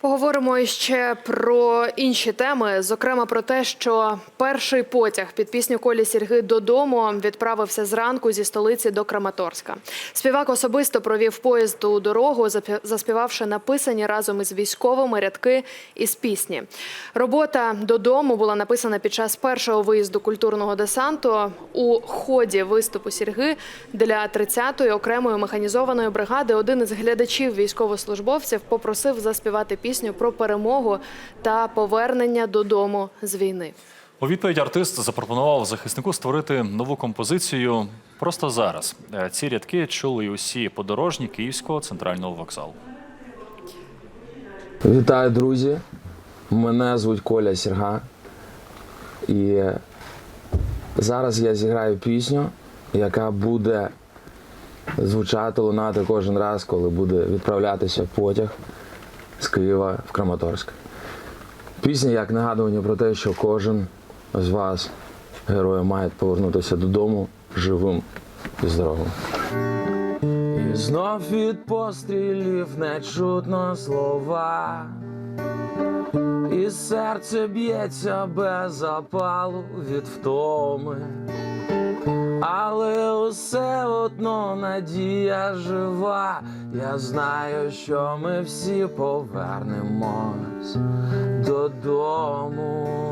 Поговоримо ще про інші теми, зокрема про те, що перший потяг під пісню Колі Сірги додому відправився зранку зі столиці до Краматорська. Співак особисто провів поїзд у дорогу, заспівавши написані разом із військовими рядки із пісні. Робота додому була написана під час першого виїзду культурного десанту у ході виступу Сірги для 30-ї окремої механізованої бригади. Один із глядачів військовослужбовців попросив заспівати пісню про перемогу та повернення додому з війни. У відповідь артист запропонував захиснику створити нову композицію просто зараз. Е, Ці рядки чули й усі подорожні Київського центрального вокзалу. Вітаю, друзі! Мене звуть Коля Сірга. І зараз я зіграю пісню, яка буде звучати, лунати кожен раз, коли буде відправлятися потяг з Києва в Краматорськ. Пісня як нагадування про те, що кожен з вас, герої, має повернутися додому живим і здоровим. І знов від пострілів не чутно слова. І серце б'ється без запалу від втоми. Але усе одно надія жива. Я знаю, що ми всі повернемось додому.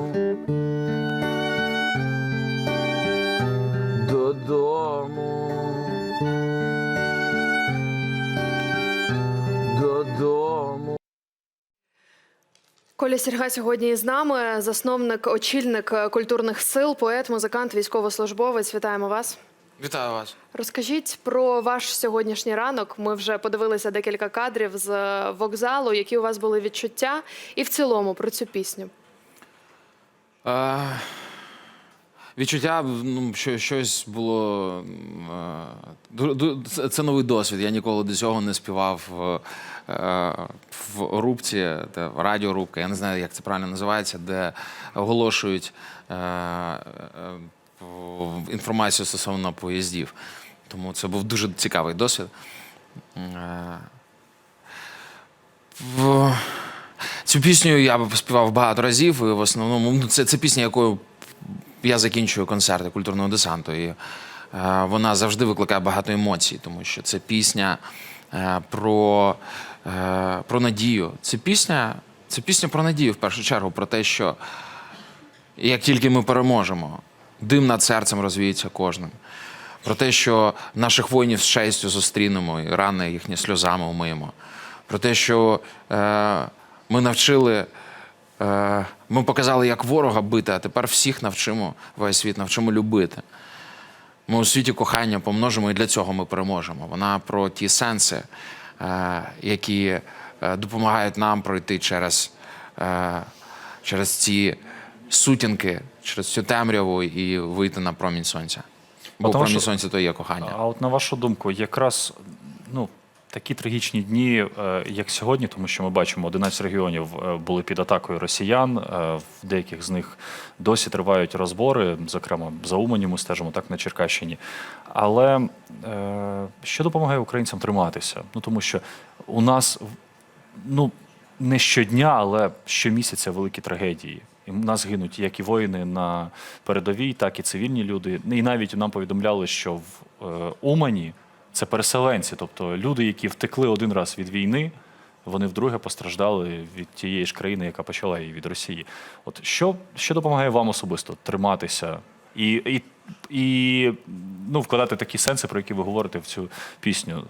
Коля Сірга сьогодні із нами, засновник, очільник культурних сил, поет, музикант, військовослужбовець. Вітаємо вас. Вітаю вас. Розкажіть про ваш сьогоднішній ранок. Ми вже подивилися декілька кадрів з вокзалу. Які у вас були відчуття, і в цілому про цю пісню. Е, відчуття, ну, що щось було. Е, ду- це- новий досвід. Я ніколи до цього не співав е, е, в рубці, радіорубка, я не знаю, як це правильно називається, де оголошують е, е, інформацію стосовно поїздів. Тому це був дуже цікавий досвід. Е, Цю пісню я співав багато разів, і в основному ну, це, це пісня, якою я закінчую концерти культурного десанту. І е, вона завжди викликає багато емоцій, тому що це пісня е, про, е, про надію. Це пісня, це пісня про надію в першу чергу, про те, що як тільки ми переможемо, дим над серцем розвіється кожним. Про те, що наших воїнів з честю зустрінемо і рани їхні сльозами умиємо. Про те, що е, ми навчили, е, ми показали, як ворога бити, а тепер всіх навчимо, весь світ навчимо любити. Ми у світі кохання помножимо, і для цього ми переможемо. Вона про ті сенси, е, які е, допомагають нам пройти через, е, через ці сутінки, через цю темряву і вийти на промінь сонця. Бо промінь що- сонця то є кохання. А от на вашу думку, якраз ну, такі трагічні дні, е, як сьогодні, тому що ми бачимо, 11 регіонів е, були під атакою росіян. е, В деяких з них досі тривають розбори, зокрема за Умані ми стежимо так на Черкащині. Але що допомагає українцям триматися? Ну тому що у нас ну не щодня, але щомісяця великі трагедії. І в нас гинуть як і воїни на передовій, так і цивільні люди. І навіть нам повідомляли, що в Умані це переселенці, тобто люди, які втекли один раз від війни, вони вдруге постраждали від тієї ж країни, яка почала її від Росії. От що, що допомагає вам особисто триматися і, і, і ну, вкладати такі сенси, про які ви говорите в цю пісню?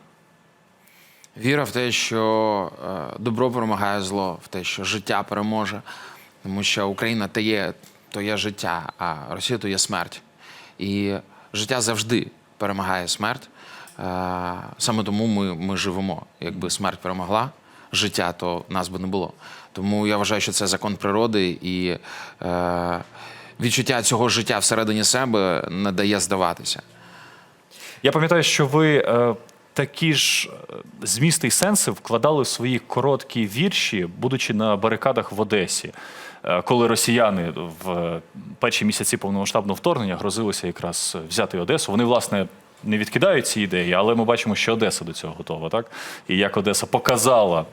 Віра в те, що е, добро перемагає зло, в те, що життя переможе, тому що Україна то є, то є життя, а Росія то є смерть. І життя завжди перемагає смерть. Е, Саме тому ми, ми живемо. Якби смерть перемогла життя, то нас би не було. Тому я вважаю, що це закон природи і е, відчуття цього життя всередині себе не дає здаватися. Я пам'ятаю, що ви е, такі ж е, змісти й сенси вкладали в свої короткі вірші, будучи на барикадах в Одесі, Е, коли росіяни в перші місяці повномасштабного вторгнення грозилися якраз взяти Одесу. Вони, власне, не відкидають ці ідеї, але ми бачимо, що Одеса до цього готова, так? І як Одеса показала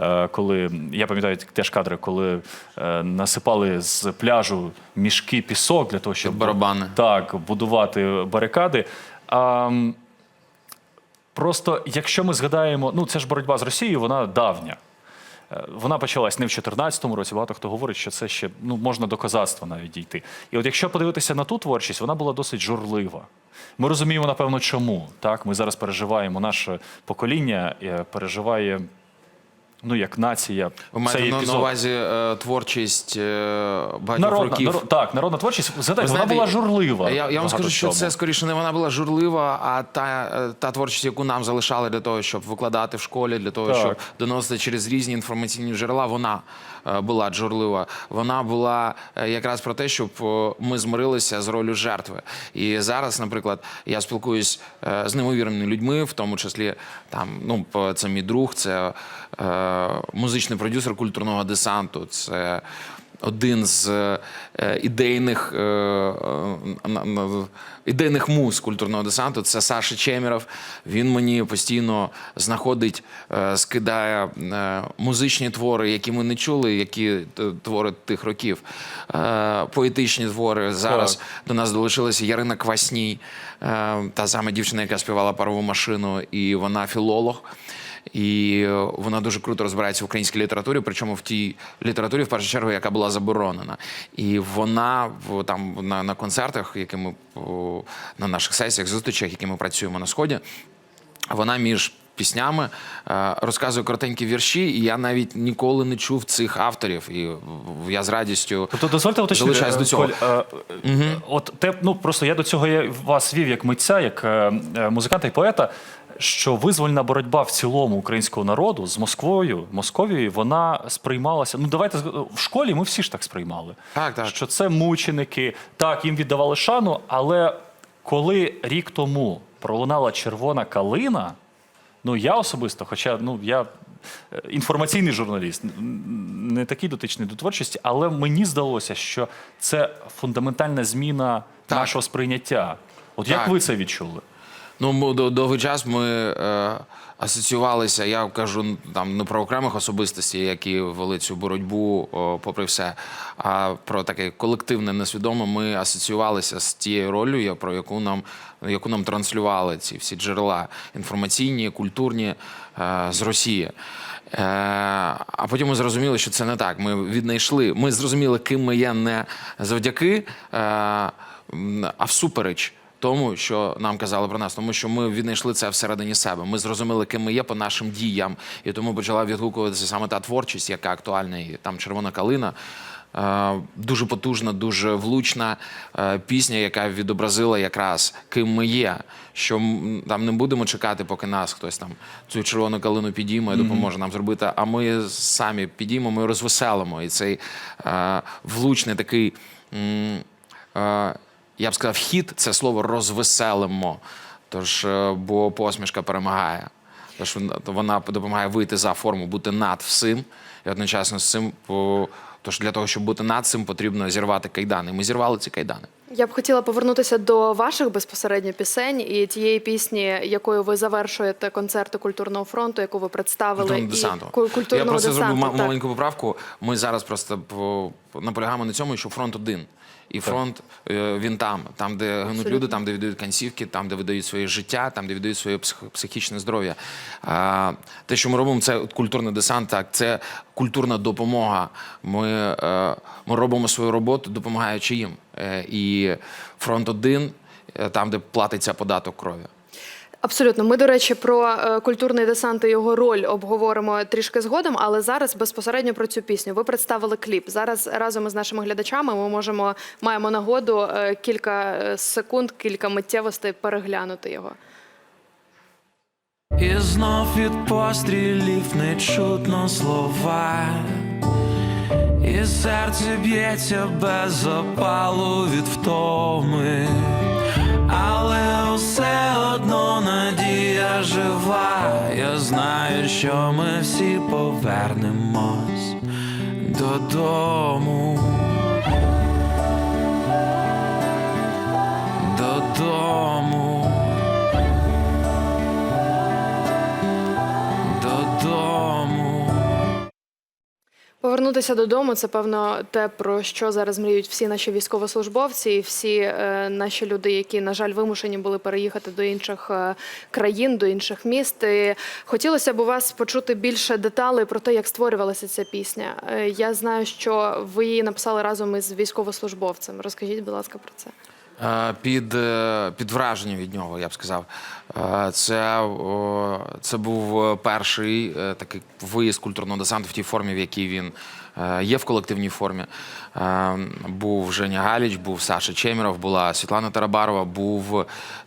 е, коли я пам'ятаю теж кадри, коли е, насипали з пляжу мішки пісок для того, щоб барабани. так будувати барикади. А, Просто якщо ми згадаємо, ну це ж боротьба з Росією, вона давня. Вона почалась не в 2014 році. Багато хто говорить, що це ще ну можна до козацтва навіть дійти. І от якщо подивитися на ту творчість, вона була досить журлива. Ми розуміємо, напевно, чому. Так, ми зараз переживаємо, наше покоління е, переживає, ну як нація. Ви маєте цей на, на епізод. увазі е, творчість е, багатьох Народна, років. народ- так, народна творчість. Згадайте, Ви вона знаєте, була журлива. Я, я вам багато скажу, що чому. це скоріше не вона була журлива, а та, е, та творчість, яку нам залишали для того, щоб викладати в школі, для того, Так. щоб доносити через різні інформаційні джерела, вона була джурлива, Вона була е, якраз про те, щоб е, ми змирилися з ролю жертви. І зараз, наприклад, я спілкуюсь е, з неймовірними людьми, в тому числі там, ну, це мій друг, це е, музичний продюсер культурного десанту. Це один з е, ідейних, е, е, на- на- ідейних муз культурного десанту це Саша Чеміров. Він мені постійно знаходить, е, скидає е, музичні твори, які ми не чули, які е, твори тих років. Е, Поетичні твори. Зараз Так. до нас долучилася Ярина Квасній, е, та сама дівчина, яка співала парову машину, і вона філолог. І е, вона дуже круто розбирається в українській літературі, причому в тій літературі, в першу чергу, яка була заборонена. І вона там на, на концертах, які ми на наших сесіях, зустрічах, які ми працюємо на сході, вона між піснями е, розказує коротенькі вірші, і я навіть ніколи не чув цих авторів. І я з радістю Тобто дозвольте уточнити, до е, цього. Коль, е, от те, ну просто я до цього я вас вів як митця, як музиканта і поета. Що визвольна боротьба в цілому українського народу з Москвою, Московією, вона сприймалася. Ну давайте в школі ми всі ж так сприймали. Так, так. Що це мученики, так їм віддавали шану. Але коли рік тому пролунала червона калина, ну я особисто, хоча ну я е, інформаційний журналіст, не такий дотичний до творчості, але мені здалося, що це фундаментальна зміна Так. нашого сприйняття. От як ви це відчули? Ну, довгий час ми е, асоціювалися. Я кажу там не про окремих особистостей, які вели цю боротьбу, о, попри все, а про таке колективне несвідоме. Ми асоціювалися з тією ролью, про яку нам яку нам транслювали ці всі джерела інформаційні, культурні е, з Росії. Е, а потім ми зрозуміли, що це не так. Ми віднайшли. Ми зрозуміли, ким ми є не завдяки, е, а всупереч тому, що нам казали про нас, тому що ми віднайшли це всередині себе. Ми зрозуміли, ким ми є по нашим діям, і тому почала відгукуватися саме та творчість, яка актуальна, і там червона калина. Е, Дуже потужна, дуже влучна е, пісня, яка відобразила якраз ким ми є. Що там не будемо чекати, поки нас хтось там цю червону калину підійме і допоможе нам зробити. А ми самі підіймемо і розвеселимо. І цей е, влучний такий. Я б сказав, хід це слово розвеселимо. Тож, е, бо посмішка перемагає. Тож вона- допомагає вийти за форму, бути над всім. І одночасно з цим, по- тож для того, щоб бути над цим, потрібно зірвати кайдани. Ми зірвали ці кайдани. Я б хотіла повернутися до ваших безпосередньо пісень і тієї пісні, якою ви завершуєте концерти культурного фронту, яку ви представили Культурного і культурного Я просто десанту. зробив так. маленьку поправку. Ми зараз просто по- по- наполягаємо на цьому, що фронт один. І фронт е, він там, там, де гинуть Абсолютно. люди, там, де віддають кінцівки, там, де видають своє життя, там, де віддають своє психічне здоров'я. А, те, що ми робимо, це культурний десант, так, це культурна допомога. Ми, е, ми робимо свою роботу, допомагаючи їм. Е, і фронт один, там, де платиться податок крові. Абсолютно. Ми, до речі, про е, культурний десант і його роль обговоримо трішки згодом, але зараз безпосередньо про цю пісню. Ви представили кліп. Зараз разом із нашими глядачами ми можемо маємо нагоду е, кілька е, секунд, кілька миттєвостей переглянути його. І знов від пострілів не чутно слова, і серце б'ється без опалу від втоми, але все одно надія жива. Я знаю, що ми всі повернемось додому. Додому. Повернутися додому це певно те, про що зараз мріють всі наші військовослужбовці і всі е, наші люди, які, на жаль, вимушені були переїхати до інших е, країн, до інших міст. І хотілося б у вас почути більше деталей про те, як створювалася ця пісня. Е, я знаю, що ви її написали разом із військовослужбовцем. Розкажіть, будь ласка, про це. Е, Під, е, під враженням від нього, я б сказав. Е, Це, це був перший такий виїзд культурного десанту в тій формі, в якій він є в колективній формі. Е, Був Женя Галіч, був Саша Чеміров, була Світлана Тарабарова, був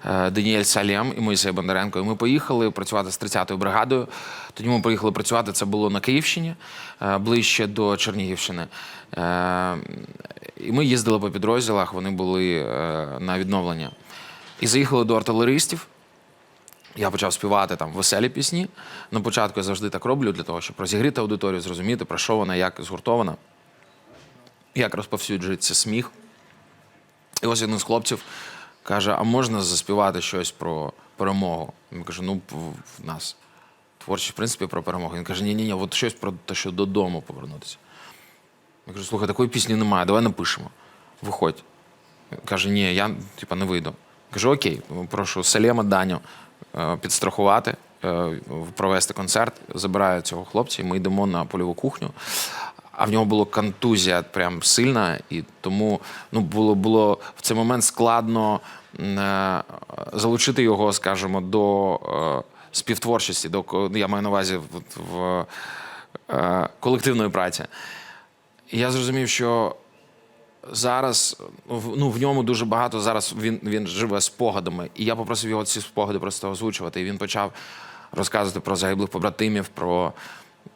е, Даніель Салєм і Моїсей Бондаренко. І ми поїхали працювати з 30-ю бригадою. Тоді ми поїхали працювати. Це було на Київщині, е, ближче до Чернігівщини. Е, І ми їздили по підрозділах, вони були е, на відновлення. І заїхали до артилеристів. Я почав співати там веселі пісні. На початку я завжди так роблю для того, щоб розігріти аудиторію, зрозуміти, про що вона, як згуртована, як розповсюджується сміх. І ось один з хлопців каже: а можна заспівати щось про перемогу? Я кажу, ну, в- нас творчість, в принципі, про перемогу. Він каже, ні-ні, ні, от щось про те, що додому повернутися. Я кажу, слухай, такої пісні немає, давай напишемо. Виходь. Каже, ні, я типа, не вийду. Кажу, окей, прошу Салема Даню підстрахувати, е, провести концерт. Забираю цього хлопця, і ми йдемо на польову кухню. А в нього була контузія прям сильна, і тому ну, було, було в цей момент складно е, залучити його, скажімо, до е, співтворчості, до я маю на увазі в, в е, колективної праці. Я зрозумів, що зараз в- ну, в ньому дуже багато зараз він, він живе спогадами. І я попросив його ці спогади просто озвучувати. І він почав розказувати про загиблих побратимів, про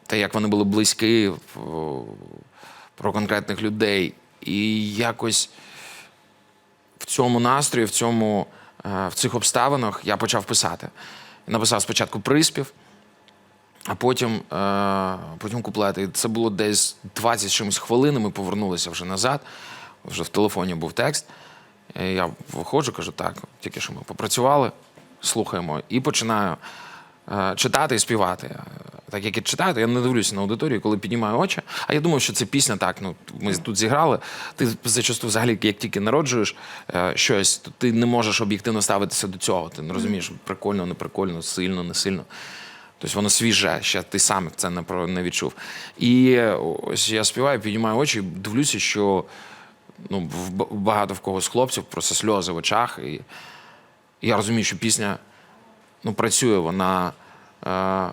те, як вони були близькі, про- конкретних людей. І якось в цьому настрої, в цьому е, в цих обставинах я почав писати. Написав спочатку приспів, а потім, е, потім куплети. Це було десь 20 з чимось хвилин. Ми повернулися вже назад. Вже в телефоні був текст. І я виходжу, кажу, так, тільки що ми попрацювали, слухаємо, і починаю е, читати і співати. Так як я читаю, то я не дивлюся на аудиторію, коли піднімаю очі. А я думав, що це пісня так. Ну ми тут зіграли. Ти зачасту, взагалі, як тільки народжуєш е, щось, то ти не можеш об'єктивно ставитися до цього. Ти не розумієш, прикольно, не прикольно, сильно, не сильно. Тобто воно свіже, ще ти сам це не відчув. І е, ось я співаю, піднімаю очі, дивлюся, що ну, багато в кого з хлопців просто сльози в очах. І я розумію, що пісня ну, працює, вона е,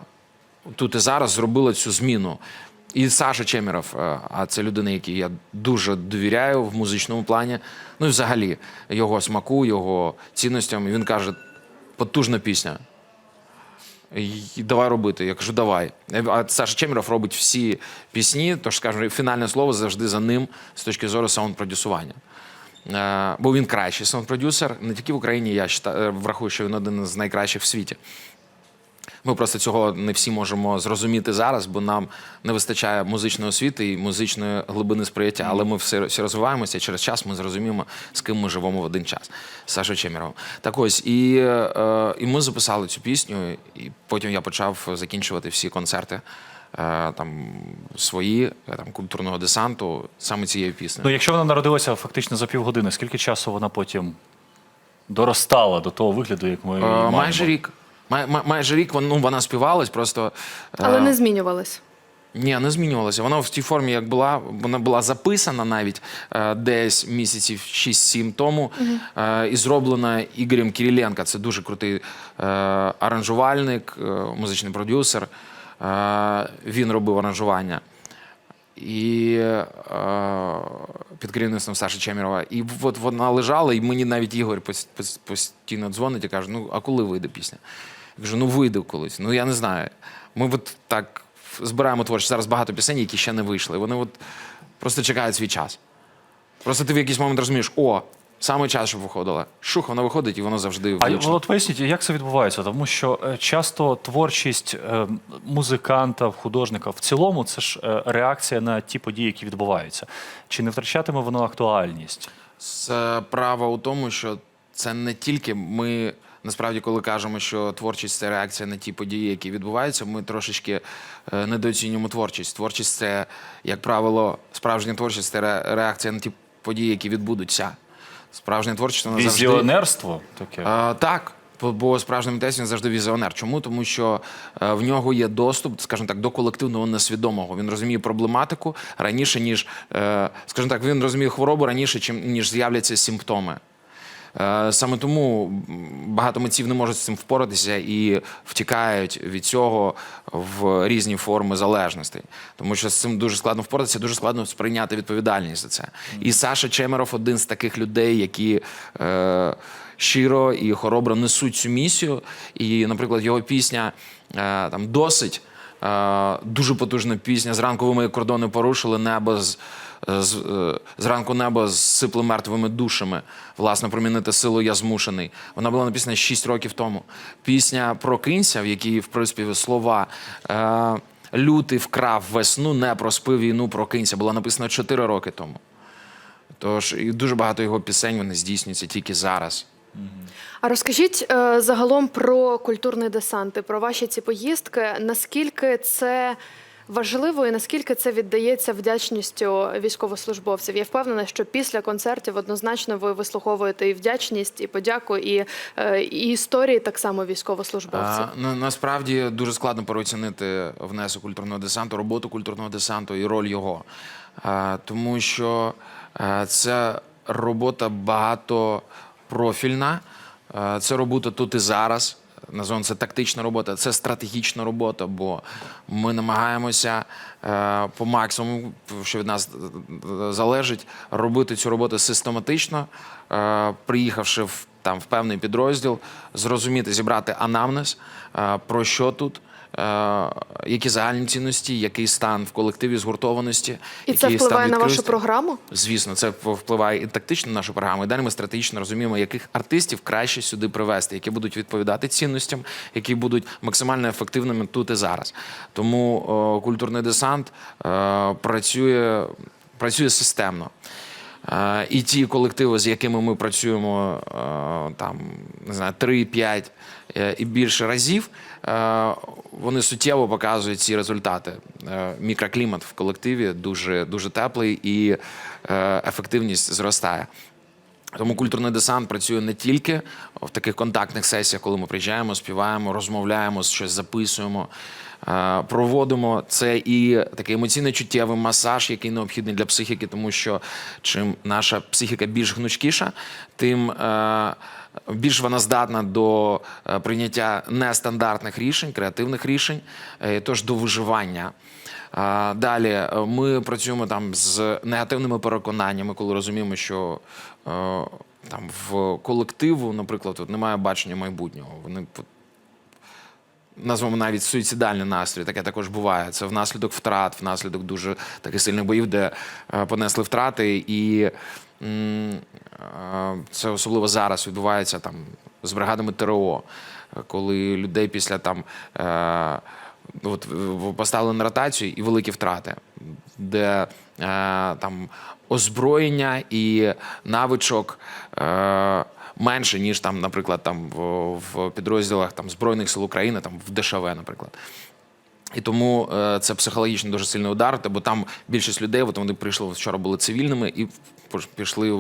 тут і зараз зробила цю зміну. І Саша Чеміров, е, а це людина, якій я дуже довіряю в музичному плані. Ну і взагалі його смаку, його цінностям. І він каже: потужна пісня. Давай робити. Я кажу, давай. А Саша Чеміров робить всі пісні, тож скажімо, фінальне слово завжди за ним з точки зору саунд-продюсування. Е, Бо він кращий саунд-продюсер не тільки в Україні, я е, врахую, що він один з найкращих в світі. Ми просто цього не всі можемо зрозуміти зараз, бо нам не вистачає музичної освіти і музичної глибини сприяття. Але ми всі, всі розвиваємося, і через час ми зрозуміємо, з ким ми живемо в один час. з Сашою Чеміровим. Так ось, і, е, і ми записали цю пісню, і потім я почав закінчувати всі концерти. е, Там свої е, там культурного десанту саме цією піснею. Ну, якщо вона народилася фактично за півгодини, скільки часу вона потім доростала до того вигляду, як ми Е, маємо? майже рік. Май, май- майже рік вон- ну, вона співалась, просто Але е, не змінювалась. Ні, не змінювалася. Вона в тій формі, як була, вона була записана навіть е, десь місяців 6-7 тому е, і зроблена Ігорем Кириленко. Це дуже крутий е, аранжувальник, е, музичний продюсер. Е, він робив аранжування. І е, під керівництвом Саші Чемірова. І от вона лежала, і мені навіть Ігор пос- пос- постійно дзвонить і каже: ну, а коли вийде пісня? Я кажу, ну вийде колись. Ну я не знаю. Ми от так збираємо творчість. Зараз багато пісень, які ще не вийшли. Вони от просто чекають свій час. Просто ти в якийсь момент розумієш, о, саме час, щоб виходила. Шух, вона виходить, і воно завжди А влучно. от поясніть, як це відбувається? Тому що е, часто творчість е, музиканта, художника в цілому це ж е, реакція на ті події, які відбуваються. Чи не втрачатиме воно актуальність? Справа у тому, що це не тільки ми насправді, коли кажемо, що творчість це реакція на ті події, які відбуваються, ми трошечки е, недооцінюємо творчість. Творчість це, як правило, справжня творчість це ре- реакція на ті події, які відбудуться. Справжня творчість вона завжди Візіонерство таке. а, так. бо- справжній митець він завжди візіонер. Чому? Тому що е, в нього є доступ, скажімо так, до колективного несвідомого. Він розуміє проблематику раніше, ніж, е, скажімо так, він розуміє хворобу раніше, ніж з'являться симптоми. Е, Саме тому багато митців не можуть з цим впоратися і втікають від цього в різні форми залежностей. Тому що з цим дуже складно впоратися, дуже складно сприйняти відповідальність за це. І Саша Чемеров один з таких людей, які е, щиро і хоробро несуть цю місію. І, наприклад, його пісня е, там досить. Е, Дуже потужна пісня. Зранку ви мої кордони порушили небо з, зранку небо зсипле мертвими душами. Власне, промінити силу я змушений. Вона була написана 6 років тому. Пісня Прокинься, в якій, в принципі, слова. Е, Лютий вкрав весну, не проспив війну, прокинься. Була написана 4 роки тому. Тож і дуже багато його пісень вони здійснюються тільки зараз. А розкажіть е, загалом про культурний десант про ваші ці поїздки. Наскільки це важливо і наскільки це віддається вдячністю військовослужбовців? Я впевнена, що після концертів однозначно ви вислуховуєте і вдячність, і подяку, і, е, і історії так само військовослужбовців. А, на, насправді дуже складно переоцінити внесок культурного десанту, роботу культурного десанту і роль його. А, тому що а, це робота багатопрофільна, а, це робота тут і зараз. Назовемо це тактична робота, це стратегічна робота, бо ми намагаємося е, по максимуму, що від нас е, залежить, робити цю роботу систематично, е, приїхавши в там в певний підрозділ, зрозуміти, зібрати анамнез, про що тут, які загальні цінності, який стан в колективі згуртованості. І це який стан впливає на вашу програму? Звісно, це впливає і тактично на нашу програму. І далі ми стратегічно розуміємо, яких артистів краще сюди привести, які будуть відповідати цінностям, які будуть максимально ефективними тут і зараз. Тому о, культурний десант е, працює, працює системно. І ті колективи, з якими ми працюємо там не знаю, 3-5 е, і більше разів, е, вони суттєво показують ці результати. Е, Мікроклімат в колективі дуже, дуже теплий і ефективність зростає. Тому культурний десант працює не тільки в таких контактних сесіях, коли ми приїжджаємо, співаємо, розмовляємо, щось записуємо. е, Проводимо це і такий емоційно чуттєвий масаж, який необхідний для психіки, тому що чим наша психіка більш гнучкіша, тим е, більш вона здатна до е, прийняття нестандартних рішень, креативних рішень, тож до виживання. Далі ми працюємо там з негативними переконаннями, коли розуміємо, що там в колективу, наприклад, от немає бачення майбутнього. Вони назвемо навіть суїцидальний настрій, таке також буває. Це внаслідок втрат, внаслідок дуже таких сильних боїв, де е, понесли втрати, і е, це особливо зараз відбувається там з бригадами ТРО, е, коли людей після там. От поставили на ротацію і великі втрати, де е, там озброєння і навичок е, менше, ніж там, наприклад, там в, підрозділах там збройних сил України, там в ДШВ, наприклад. І тому е, це психологічно дуже сильний удар, бо там більшість людей, от вони прийшли вчора, були цивільними і пішли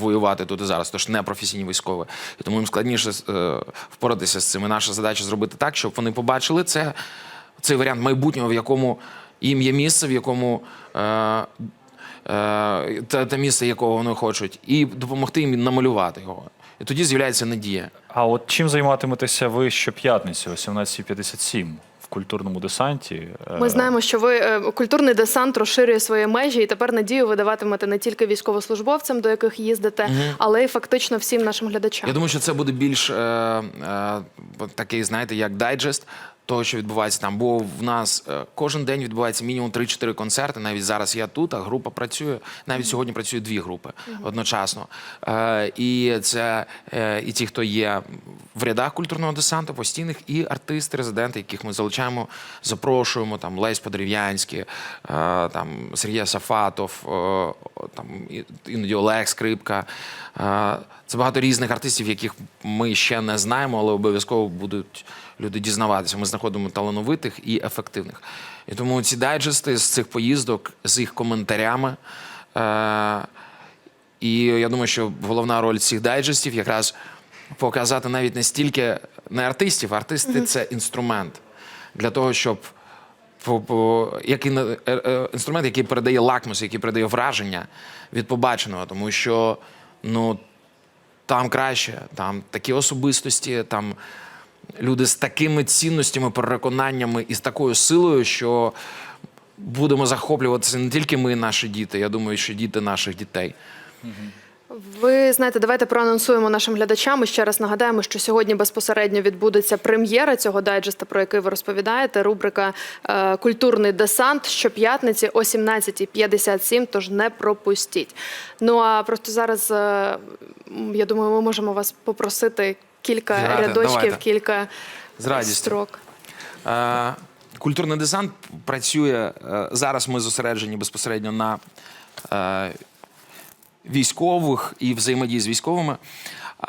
воювати тут і зараз, тож не професійні військові. І тому їм складніше впоратися з цим. І наша задача зробити так, щоб вони побачили це, цей варіант майбутнього, в якому їм є місце, в якому. Е, е, те, те місце, якого вони хочуть, і допомогти їм намалювати його. І тоді з'являється надія. А от чим займатиметеся ви щоп'ятниці о 17.57 в культурному десанті? Е, Ми знаємо, що ви е, культурний десант розширює свої межі, і тепер надію ви даватимете не тільки військовослужбовцям, до яких їздите, але й фактично всім нашим глядачам. Я думаю, що це буде більш е, е, такий, знаєте, як дайджест. Того, що відбувається там. Бо в нас е, кожен день відбувається мінімум 3-4 концерти. Навіть зараз я тут, а група працює. Навіть сьогодні працює дві групи одночасно. Е, І це е, і ті, хто є в рядах культурного десанту, постійних, і артисти, резиденти, яких ми залучаємо, запрошуємо. Там Лесь Подерев'янський, е, там Сергій Сафатов, там іноді Олег Скрипка. Це багато різних артистів, яких ми ще не знаємо, але обов'язково будуть люди дізнаватися. Ми знаходимо талановитих і ефективних. І тому ці дайджести з цих поїздок, з їх коментарями. е, І я думаю, що головна роль цих дайджестів якраз показати навіть не стільки не артистів, артисти це інструмент для того, щоб по, по, який, е, е, інструмент, який передає лакмус, який передає враження від побаченого, тому що ну, там краще, там такі особистості, там люди з такими цінностями, переконаннями і з такою силою, що будемо захоплюватися не тільки ми, наші діти, я думаю, що діти наших дітей. Ви знаєте, давайте проанонсуємо нашим глядачам. і Ще раз нагадаємо, що сьогодні безпосередньо відбудеться прем'єра цього дайджеста, про який ви розповідаєте. Рубрика е, Культурний десант щоп'ятниці о 17.57, Тож не пропустіть. Ну а просто зараз е, я думаю, ми можемо вас попросити кілька Зіграти? рядочків, Давайте. кілька З радістю. строк. Е, Культурний десант працює е, зараз. Ми зосереджені безпосередньо на е, військових і взаємодії з військовими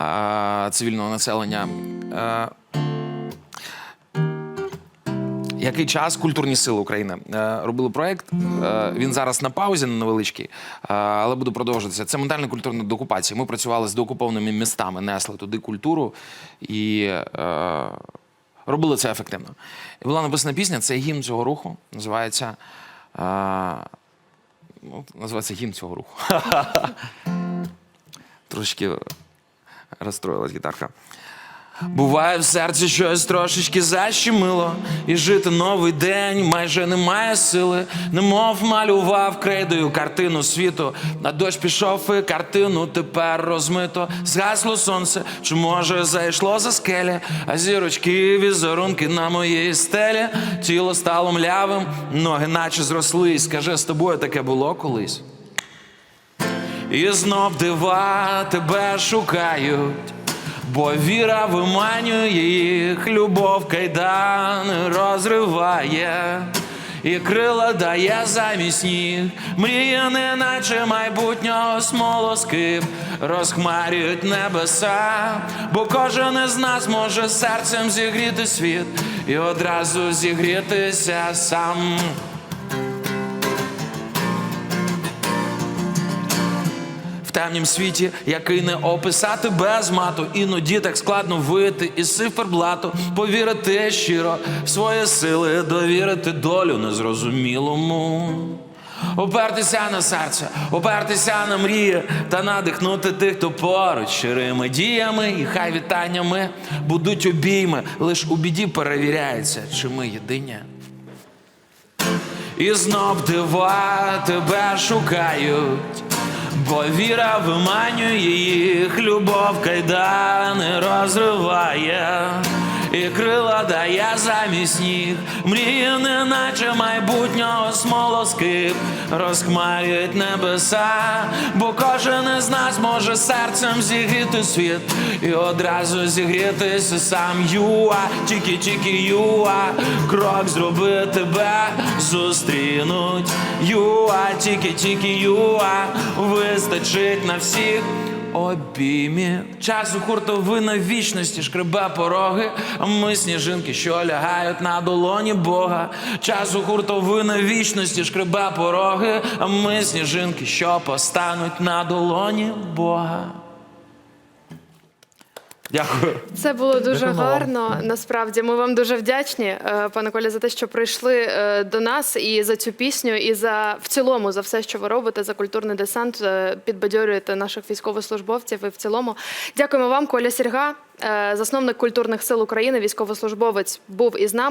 е, цивільного населення. Е, який час культурні сили України е, робили проект? Е, він зараз на паузі на невеличкий, е, але буде продовжуватися. Це ментальна культурна деокупація. Ми працювали з деокупованими містами, несли туди культуру і робили це ефективно. І була написана пісня, це гімн цього руху. Називається. Ну, називається гімн цього руху. Трошки розстроїлась гітарка. Буває в серці щось трошечки защемило, і жити новий день майже немає сили, немов малював крейдою картину світу. На дощ пішов і картину тепер розмито. Згасло сонце, чи може зайшло за скелі, а зірочки, візерунки на моїй стелі. Тіло стало млявим, ноги наче зросли. Скажи, з тобою таке було колись. І знов дива тебе шукають, бо віра виманює їх, любов кайдани розриває, і крила дає замість ніг, мрії, неначе майбутнього смолоскип, розхмарюють небеса, бо кожен із нас може серцем зігріти світ і одразу зігрітися сам. Темнім світі, який не описати без мату, іноді так складно вийти із циферблату, повірити щиро в свої сили, довірити долю незрозумілому. Опертися на серце, опертися на мрії та надихнути тих, хто поруч щирими діями, і хай вітаннями будуть обійми, лиш у біді перевіряється, чи ми єдині. І знов дива тебе шукають, бо віра виманює їх, любов кайдани розриває, і крила дає замість ніг, мрії, неначе майбутнього смолоскип, розхмарюють небеса, бо кожен із нас може серцем зігріти світ. І одразу зігрітися сам. Юа, тільки тільки юа, крок зроби тебе зустрінуть. Юа, тільки тільки юа, вистачить на всіх. Обіймі часу хуртовина вічності шкребе пороги, а ми сніжинки, що лягають на долоні Бога. Часу хуртовина вічності шкребе пороги, а ми сніжинки, що постануть на долоні Бога. Дякую. Це було дуже вам. гарно. Насправді ми вам дуже вдячні, е, пане Коля, за те, що прийшли е, до нас і за цю пісню, і за в цілому за все, що ви робите, за культурний десант, е, підбадьорюєте наших військовослужбовців. І в цілому дякуємо вам, Коля Сірга, засновник культурних сил України, військовослужбовець, був із нами.